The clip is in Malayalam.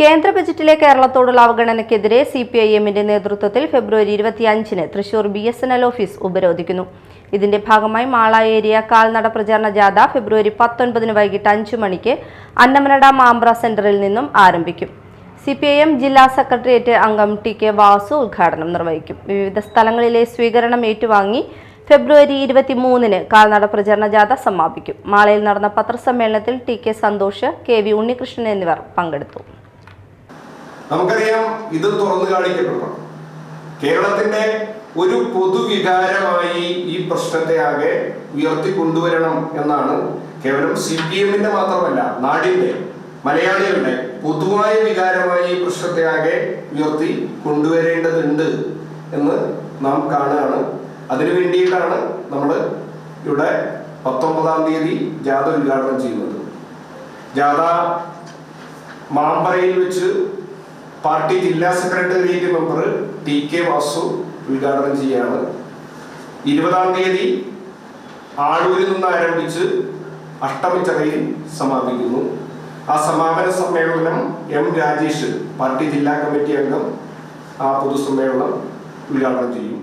കേന്ദ്ര ബജറ്റിലെ കേരളത്തോടുള്ള അവഗണനയ്ക്കെതിരെ സി പി ഐ എമ്മിന്റെ നേതൃത്വത്തിൽ ഫെബ്രുവരി ഇരുപത്തിയഞ്ചിന് Thrissur B S N L office ഉപരോധിക്കുന്നു. ഇതിന്റെ ഭാഗമായി മാള ഏരിയ കാൽനട പ്രചാരണ ജാഥ ഫെബ്രുവരി പത്തൊൻപതിന് വൈകിട്ട് അഞ്ചു മണിക്ക് അന്നമനട മാമ്പ്ര സെന്ററിൽ നിന്നും ആരംഭിക്കും. സി പി ഐ എം ജില്ലാ സെക്രട്ടേറിയറ്റ് അംഗം ടി കെ വാസു ഉദ്ഘാടനം നിർവഹിക്കും. വിവിധ സ്ഥലങ്ങളിലെ സ്വീകരണം ഏറ്റുവാങ്ങി ഫെബ്രുവരി ഇരുപത്തിമൂന്നിന് കാൽനട പ്രചരണ ജാഥ സമാപിക്കും. മാളയിൽ നടന്ന പത്രസമ്മേളനത്തിൽ T K Santhosh K V Unnikrishnan എന്നിവർ പങ്കെടുത്തു. നമുക്കറിയാം ഇത് തുറന്നു കാണിക്കപ്പെട്ടു. കേരളത്തിന്റെ ഒരു പൊതുവികാരമായി ഈ പ്രശ്നത്തെ ആകെ ഉയർത്തിക്കൊണ്ടുവരണം എന്നാണ് കേവലം സി പി എമ്മിന്റെ മാത്രമല്ല നാടിന്റെ മലയാളികളുടെ പൊതുവായ വികാരമായി ഈ പ്രശ്നത്തെ ആകെ ഉയർത്തി കൊണ്ടുവരേണ്ടതുണ്ട് എന്ന് നാം കാണുകയാണ്. അതിനു വേണ്ടിയിട്ടാണ് നമ്മൾ ഇവിടെ പത്തൊമ്പതാം തീയതി ജാഥ ഉദ്ഘാടനം ചെയ്യുന്നത്. ജാഥ മാമ്പറയിൽ വെച്ച് പാർട്ടി ജില്ലാ secretariat member T K Vasu ഉദ്ഘാടനം ചെയ്യാണ്. ഇരുപതാം തീയതി ആളൂരിൽ നിന്ന് ആരംഭിച്ച് അഷ്ടമിച്ചറയിൽ സമാപിക്കുന്നു. ആ സമാപന സമ്മേളനം എം രാജേഷ് പാർട്ടി ജില്ലാ കമ്മിറ്റി അംഗം ആ പൊതുസമ്മേളനം ഉദ്ഘാടനം ചെയ്യും.